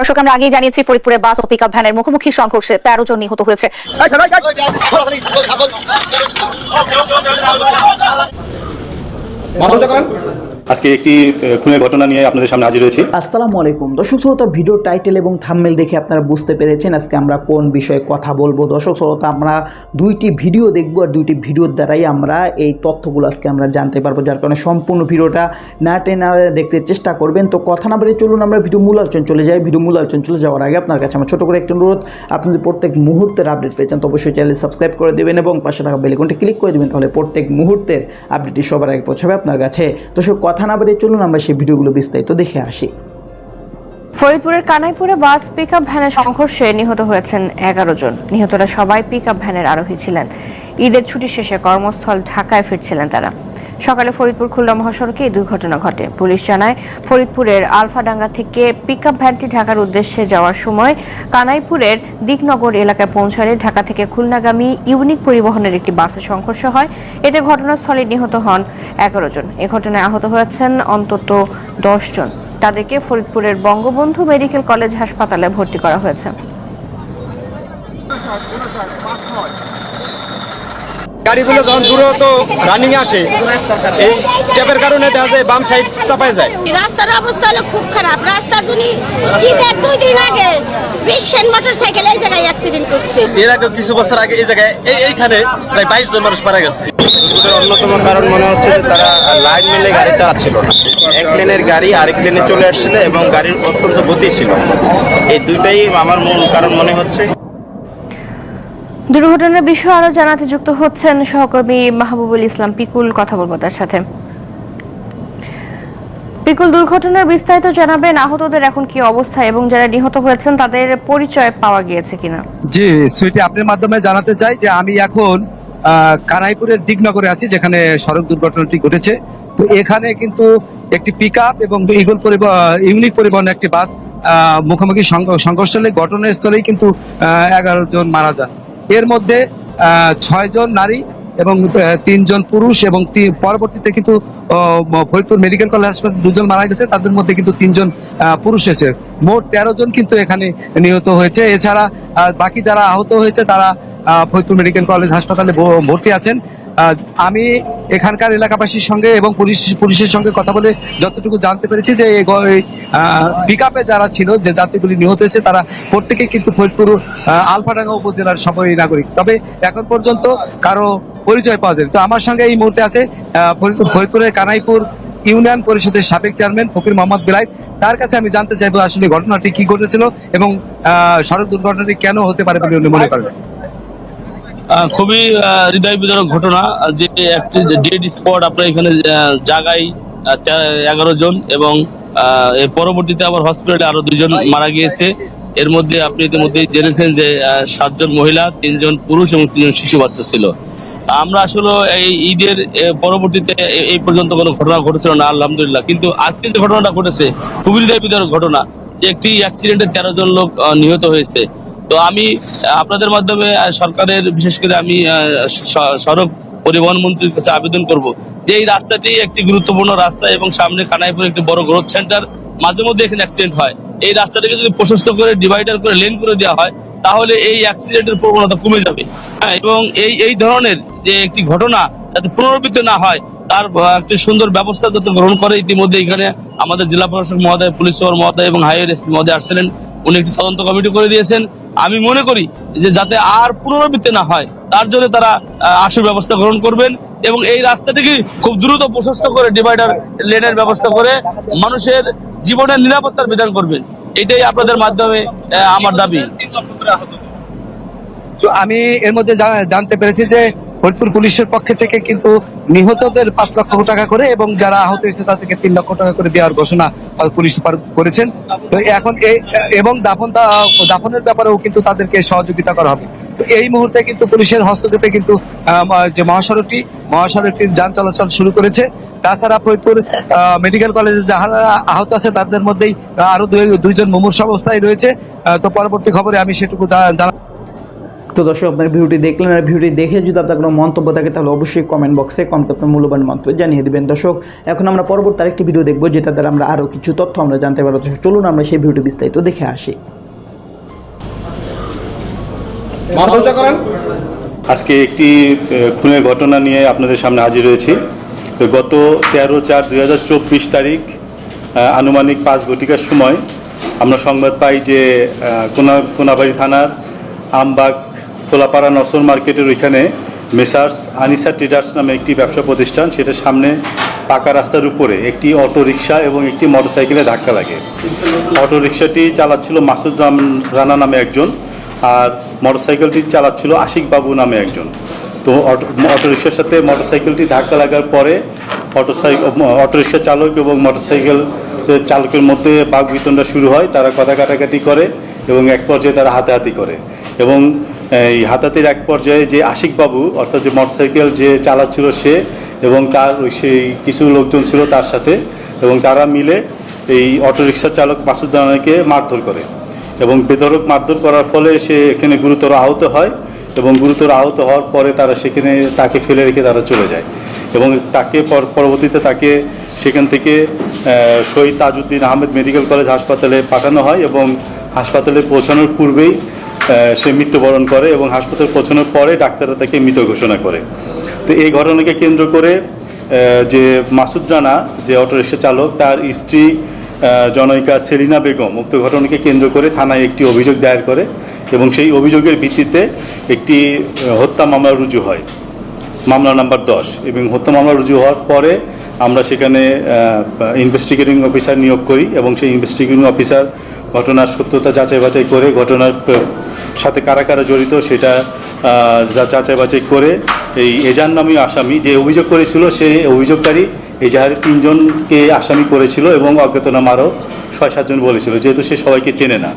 দর্শক, আমরা আগেই জানিয়েছি, ফরিদপুরে বাস ও পিকআপ ভ্যানের মুখোমুখি সংঘর্ষে তেরো জন নিহত হয়েছে। আজকে একটি খুনের ঘটনা নিয়ে আপনাদের সামনে হাজির হয়েছি। আসসালামু আলাইকুম। দর্শক শ্রোতা ভিডিও টাইটেল এবং থাম্বনেল দেখে আপনারা বুঝতে পেরেছেন আজকে আমরা কোন বিষয়ে কথা বলব। দর্শক শ্রোতা, আমরা দুইটি ভিডিও দেখব আর দুইটি ভিডিওর দ্বারাই আমরা এই তথ্যগুলো আজকে আমরা জানতে পারব, যার কারণে সম্পূর্ণ ভিডিওটা না টেনে দেখতে চেষ্টা করবেন। তো কথা না বলে চলুন আমরা ভিডিও মূল আলোচনা চলে যাই। ভিডিও মূল আলোচনা চলে যাওয়ার আগে আপনার কাছে আমার ছোট করে একটি অনুরোধ, আপনি যদি প্রত্যেক মুহূর্তের আপডেট পেয়েছেন তো অবশ্যই চ্যানেল সাবস্ক্রাইব করে দেবেন এবং পাশে থাকা বেলিকনটি ক্লিক করে দেবেন, তাহলে প্রত্যেক মুহূর্তের আপডেটটি সবার আগে পৌঁছাবে আপনার কাছে। দর্শক, কথা না বলে চলুন আমরা সেই ভিডিওগুলো বিস্তারিত দেখে আসি। ফরিদপুরের কানাইপুরে বাস পিক আপ ভ্যানের সংঘর্ষে নিহত হয়েছেন এগারো জন। নিহতরা সবাই পিক আপ ভ্যানের আরোহী ছিলেন। ঈদের ছুটি শেষে কর্মস্থল ঢাকায় ফিরছিলেন তারা। সকালে ফরিদপুর খুলনা মহাসড়কে এই দুর্ঘটনা ঘটে। পুলিশ জানায়, ফরিদপুরের আলফাডাঙ্গা থেকে পিকআপ ভ্যানটি ঢাকার উদ্দেশ্যে যাওয়ার সময় কানাইপুরের দিকনগর এলাকায় পৌঁছালে ঢাকা থেকে খুলনাগামী ইউনিক পরিবহনের একটি বাসে সংঘর্ষ হয়। এতে ঘটনাস্থলে নিহত হন এগারো জন। এ ঘটনায় আহত হয়েছেন অন্তত দশ জন। তাদেরকে ফরিদপুরের বঙ্গবন্ধু মেডিকেল কলেজ হাসপাতালে ভর্তি করা হয়েছে। গাড়িগুলো যখন দূরত রানিং আসে এই ট্যাপের কারণে দেখা যায় বাম সাইড চাপায় যায়। রাস্তার অবস্থা হলো খুব খারাপ। রাস্তা দুনি ঈদের দুই দিন আগে বিশ খান মোটর সাইকেল এই জায়গায় অ্যাক্সিডেন্ট করছে। এর আগে কিছু বছর আগে এই জায়গায় এই এইখানে প্রায় বাইশ জন মানুষ মারা গেছে। অন্যতম কারণ মনে হচ্ছে যে তারা লাইন মেলে গাড়ি চালাচ্ছিল না। এক লেনের গাড়ি আরেক লেনে চলে আসছিল এবং গাড়ির অত্যন্ত গতি ছিল। এই দুইটাই আমার মূল কারণ মনে হচ্ছে। দুর্ঘটনার বিষয়ে আরও জানাতে যুক্ত হচ্ছেন সহকর্মী মাহবুবুল ইসলাম পিকুল, কথা বলব তার সাথে। পিকুল, দুর্ঘটনার বিস্তারিত জানাবেন আহতদের এখন কি অবস্থা এবং যারা নিহত হয়েছেন তাদের পরিচয় পাওয়া গিয়েছে কিনা? জি সুইটি আপনার মাধ্যমে জানাতে চাই যে আমি এখন কানাইপুরের দিকনগরে আছি, যেখানে সড়ক দুর্ঘটনাটি ঘটেছে। তো এখানে কিন্তু একটি পিক আপ এবং ইগল ইউনিক পরিবহন একটি বাস মুখোমুখি সংঘ- সংঘর্ষ হলে ঘটনাস্থলেই কিন্তু এগারো জন মারা যান। এর মধ্যে ছয় জন নারী এবং তিনজন পুরুষ এবং পরবর্তীতে কিন্তু ফরিদপুর মেডিকেল কলেজ হাসপাতালে দুজন মারা গেছে, তাদের মধ্যে কিন্তু তিনজন পুরুষ এসে মোট তেরো জন কিন্তু এখানে নিহত হয়েছে। এছাড়া বাকি যারা আহত হয়েছে, তারা ফরিদপুর মেডিকেল কলেজ হাসপাতালে ভর্তি আছেন। আমি এখানকার এলাকাবাসীর সঙ্গে এবং পুলিশ পুলিশের সঙ্গে কথা বলে যতটুকু জানতে পেরেছি যে পিক আপে যারা ছিল, যে যাত্রীগুলি নিহত হয়েছে, তারা প্রত্যেকে কিন্তু ফরিদপুর আলফাডাঙ্গা উপজেলার সবাই নাগরিক। তবে এখন পর্যন্ত কারও পরিচয় পাওয়া যায় তো আমার সঙ্গে এই মুহূর্তে আছে ফরিদপুরের কানাইপুর ইউনিয়ন পরিষদের সাবেক চেয়ারম্যান ফকির মোহাম্মদ বিলাইত তার কাছে আমি জানতে চাইব আসলে ঘটনাটি কি ঘটেছিল এবং সড়ক দুর্ঘটনাটি কেন হতে পারে বলে উনি মনে করেন? খুবই হৃদয় বিদারক ঘটনা, যে একটি ডেড স্পট আপনার এখানে জায়গায় এগারো জন এবং এর পরবর্তীতে আবার হসপিটালে আরও দুজন মারা গিয়েছে। এর মধ্যে আপনি ইতিমধ্যে জেনেছেন যে সাতজন মহিলা, তিনজন পুরুষ এবং তিনজন শিশু বাচ্চা ছিল। আমরা আসলে এই ঈদের পরবর্তীতে এই পর্যন্ত কোনো ঘটনা ঘটেছিল না, আলহামদুলিল্লাহ। কিন্তু আজকে যে ঘটনাটা ঘটেছে, খুবই হৃদয় বিদারক ঘটনা, যে একটি অ্যাক্সিডেন্টে তেরো জন লোক নিহত হয়েছে। তো আমি আপনাদের মাধ্যমে সরকারের, বিশেষ করে আমি সড়ক পরিবহন মন্ত্রীর কাছে আবেদন করব। যে এই রাস্তাটি একটি গুরুত্বপূর্ণ রাস্তা এবং সামনে কানাইপুর একটি বড় গ্রোথ সেন্টার মাঝে মধ্যে এখানে অ্যাক্সিডেন্ট হয়। এই রাস্তাটাকে যদি প্রশস্ত করে ডিভাইডার করে লেন করে দেওয়া হয়, তাহলে এই অ্যাক্সিডেন্টের প্রবণতা কমে যাবে। হ্যাঁ এবং এই এই ধরনের যে একটি ঘটনা যাতে পুনরাবৃত্তি না হয়, তার একটি সুন্দর ব্যবস্থা যাতে গ্রহণ করে, ইতিমধ্যে এখানে আমাদের জেলা প্রশাসক মহোদয়, পুলিশ সুপার মহোদয় এবং হাইওয়ে এসপি মহোদয় আসছিলেন। উনি একটি তদন্ত কমিটি করে দিয়েছেন। আমি মনে করি যে যাতে আর পুনরাবৃত্তি না হয়, তার জন্য তারা আশু ব্যবস্থা গ্রহণ করবেন এবং এই রাস্তাটিকে খুব দ্রুত প্রশস্ত করে ডিভাইডার লেনের ব্যবস্থা করে মানুষের জীবনের নিরাপত্তার বিধান করবেন। এটাই আপনাদের মাধ্যমে আমার দাবি। আমি এর মধ্যে জানতে পেরেছি যে ফরিদপুর পুলিশের পক্ষ থেকে কিন্তু নিহতদের পাঁচ লক্ষ টাকা করে এবং যারা আহত হয়েছে তাদেরকে তিন লক্ষ টাকা করে দেওয়ার ঘোষণা পুলিশ করেছেন। তো এখন এবং দাফন দাফনের ব্যাপারেও কিন্তু তাদেরকে সহযোগিতা করা হবে। তো এই মুহূর্তে কিন্তু পুলিশের হস্তক্ষেপে কিন্তু যে মহাসড়কটি, মহাসড়কটির যান চলাচল শুরু করেছে। তাছাড়া ফরিদপুর মেডিকেল কলেজে যারা আহত আছে তাদের মধ্যেই আরও দুই- দুইজন মুমূর্ষ অবস্থায় রয়েছে। তো পরবর্তী খবরে আমি সেটুকু জানা তো দর্শক আপনার ভিডিওটি দেখলেন আর ভিডিওটি দেখে যদি আপনার কোনো মন্তব্য থাকে তাহলে অবশ্যই কমেন্ট বক্সে কমেন্ট আপনার মূল্যবান মন্তব্য জানিয়ে দেবেন। দর্শক এখন আমরা পরবর্তী আরেকটি ভিডিও দেখব যেটা দ্বারা আমরা আরও কিছু তথ্য আমরা জানতে পারব। দর্শক, চলুন আমরা সেই ভিডিওটি বিস্তারিত দেখে আসি। আজকে একটি খুনের ঘটনা নিয়ে আপনাদের সামনে হাজির হয়েছি। তো গত তেরো চার দুই হাজার চব্বিশ তারিখ আনুমানিক পাঁচ ঘটিকার সময় আমরা সংবাদ পাই যে কোনা কোনাবাড়ি থানার আমবাগ খোলাপাড়া নসর মার্কেটের ওইখানে মেসার্স আনিসা ট্রেডার্স নামে একটি ব্যবসা প্রতিষ্ঠান সেটার সামনে পাকা রাস্তার উপরে একটি অটো রিক্সা এবং একটি মোটরসাইকেলে ধাক্কা লাগে। অটো রিক্সাটি চালাচ্ছিল মাসুদ রানা নামে একজন আর মোটরসাইকেলটি চালাচ্ছিল আশিক বাবু নামে একজন। তো অটো অটোরিক্সার সাথে মোটরসাইকেলটি ধাক্কা লাগার পরে অটোসাইকেল অটোরিক্সা চালক এবং মোটরসাইকেল চালকের মধ্যে বাঘ বিতণ্ডা শুরু হয়, তারা কথা কাটাকাটি করে এবং এক পর্যায়ে তারা হাতাহাতি করে। এবং এই হাতাহাতির এক পর্যায়ে যে আশিক বাবু, অর্থাৎ যে মোটরসাইকেল যে চালাচ্ছিল সে এবং তার ওই সেই কিছু লোকজন ছিল তার সাথে এবং তারা মিলে এই অটোরিক্সা চালক মাসুদ রানাকে মারধর করে এবং বেধরক মারধর করার ফলে সে এখানে গুরুতর আহত হয় এবং গুরুতর আহত হওয়ার পরে তারা সেখানে তাকে ফেলে রেখে তারা চলে যায় এবং তাকে পর- পরবর্তীতে তাকে সেখান থেকে শহীদ তাজউদ্দিন আহমেদ মেডিকেল কলেজ হাসপাতালে পাঠানো হয় এবং হাসপাতালে পৌঁছানোর পূর্বেই সে মৃত্যুবরণ করে এবং হাসপাতালে পৌঁছানোর পরে ডাক্তাররা তাকে মৃত ঘোষণা করে। তো এই ঘটনাকে কেন্দ্র করে যে মাসুদ রানা, যে অটোরিক্সা চালক, তার স্ত্রী জনৈকা সেলিনা বেগম উক্ত ঘটনাকে কেন্দ্র করে থানায় একটি অভিযোগ দায়ের করে এবং সেই অভিযোগের ভিত্তিতে একটি হত্যা মামলা রুজু হয়। মামলা নাম্বার দশ। এবং হত্যা মামলা রুজু হওয়ার পরে আমরা সেখানে ইনভেস্টিগেটিং অফিসার নিয়োগ করি এবং সেই ইনভেস্টিগেটিং অফিসার ঘটনার সত্যতা যাচাই বাছাই করে ঘটনার সাথে কারা কারা জড়িত সেটা যা- যাচাই বাছাই করে এই এজান নামী আসামি যে অভিযোগ করেছিল সে অভিযোগকারী এজাহারে তিনজনকে আসামি করেছিল এবং অজ্ঞাতনাম আরও ছয় সাতজন বলেছিল, যেহেতু সে সবাইকে চেনে না।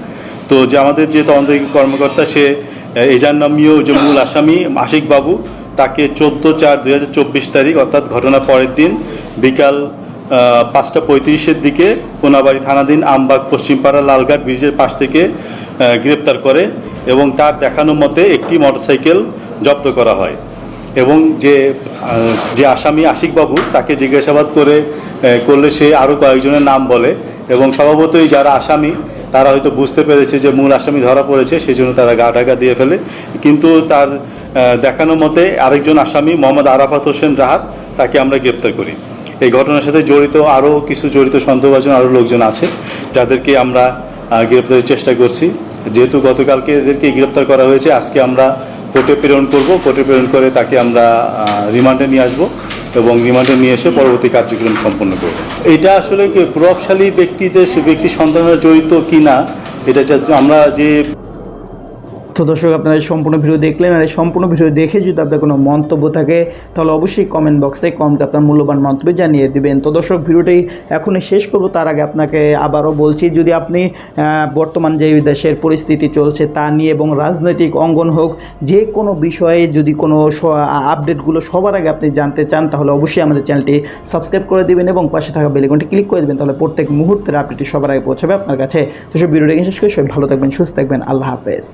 তো যে আমাদের যে তদন্ত কর্মকর্তা সে এজান নামীয় যে মূল আসামি আশিক বাবু, তাকে চোদ্দ চার দুই তারিখ, অর্থাৎ ঘটনার পরের দিন বিকাল পাঁচটা পঁয়ত্রিশের দিকে কোনাবাড়ি থানাধীন আমবাগ পশ্চিমপাড়া লালঘাট ব্রিজের পাশ থেকে গ্রেপ্তার করে এবং তার দেখানো মতে একটি মোটরসাইকেল জব্দ করা হয়। এবং যে যে আসামি আশিকবাবু তাকে জিজ্ঞাসাবাদ করে করলে সে আরও কয়েকজনের নাম বলে এবং স্বভাবতই যারা আসামি, তারা হয়তো বুঝতে পেরেছে যে মূল আসামি ধরা পড়েছে সেই জন্য তারা গা ঢাকা দিয়ে ফেলে। কিন্তু তার দেখানো মতে আরেকজন আসামি মোহাম্মদ আরাফাত হোসেন রাহাত তাকে আমরা গ্রেপ্তার করি। এই ঘটনার সাথে জড়িত আরও কিছু জড়িত সন্দেহভাজন আরও লোকজন আছে, যাদেরকে আমরা গ্রেপ্তারের চেষ্টা করছি। যেহেতু গতকালকে এদেরকে গ্রেপ্তার করা হয়েছে, আজকে আমরা কোর্টে প্রেরণ করব। কোর্টে প্রেরণ করে তাকে আমরা রিমান্ডে নিয়ে আসব এবং রিমান্ডে নিয়ে এসে পরবর্তী কার্যক্রম সম্পন্ন করব। এটা আসলে প্রভাবশালী ব্যক্তিদের, ব্যক্তি সন্তানরা জড়িত কি না এটা আমরা যে তো দর্শক, আপনারা এই সম্পূর্ণ ভিডিও দেখলেন আর এই সম্পূর্ণ ভিডিও দেখে যদি আপনার কোনো মন্তব্য থাকে, তাহলে অবশ্যই কমেন্ট বক্সে কমেন্ট আপনার মূল্যবান মন্তব্য জানিয়ে দিবেন। তো দর্শক, ভিডিওটি এখনই শেষ করব, তার আগে আপনাকে আবারও বলছি, যদি আপনি বর্তমান যে দেশের পরিস্থিতি চলছে তা নিয়ে এবং রাজনৈতিক অঙ্গন হোক, যে কোনো বিষয়ে যদি কোনো আপডেটগুলো সবার আগে আপনি জানতে চান, তাহলে অবশ্যই আমাদের চ্যানেলটি সাবস্ক্রাইব করে দিবেন এবং পাশে থাকা বেলিকনটি ক্লিক করে দেবেন, তাহলে প্রত্যেক মুহূর্তের আপডেটটি সবার আগে পৌঁছাবে আপনার কাছে। তো সব ভিডিওটি শেষ করে, সবাই ভালো থাকবেন, সুস্থ থাকবেন, আল্লাহ হাফেজ।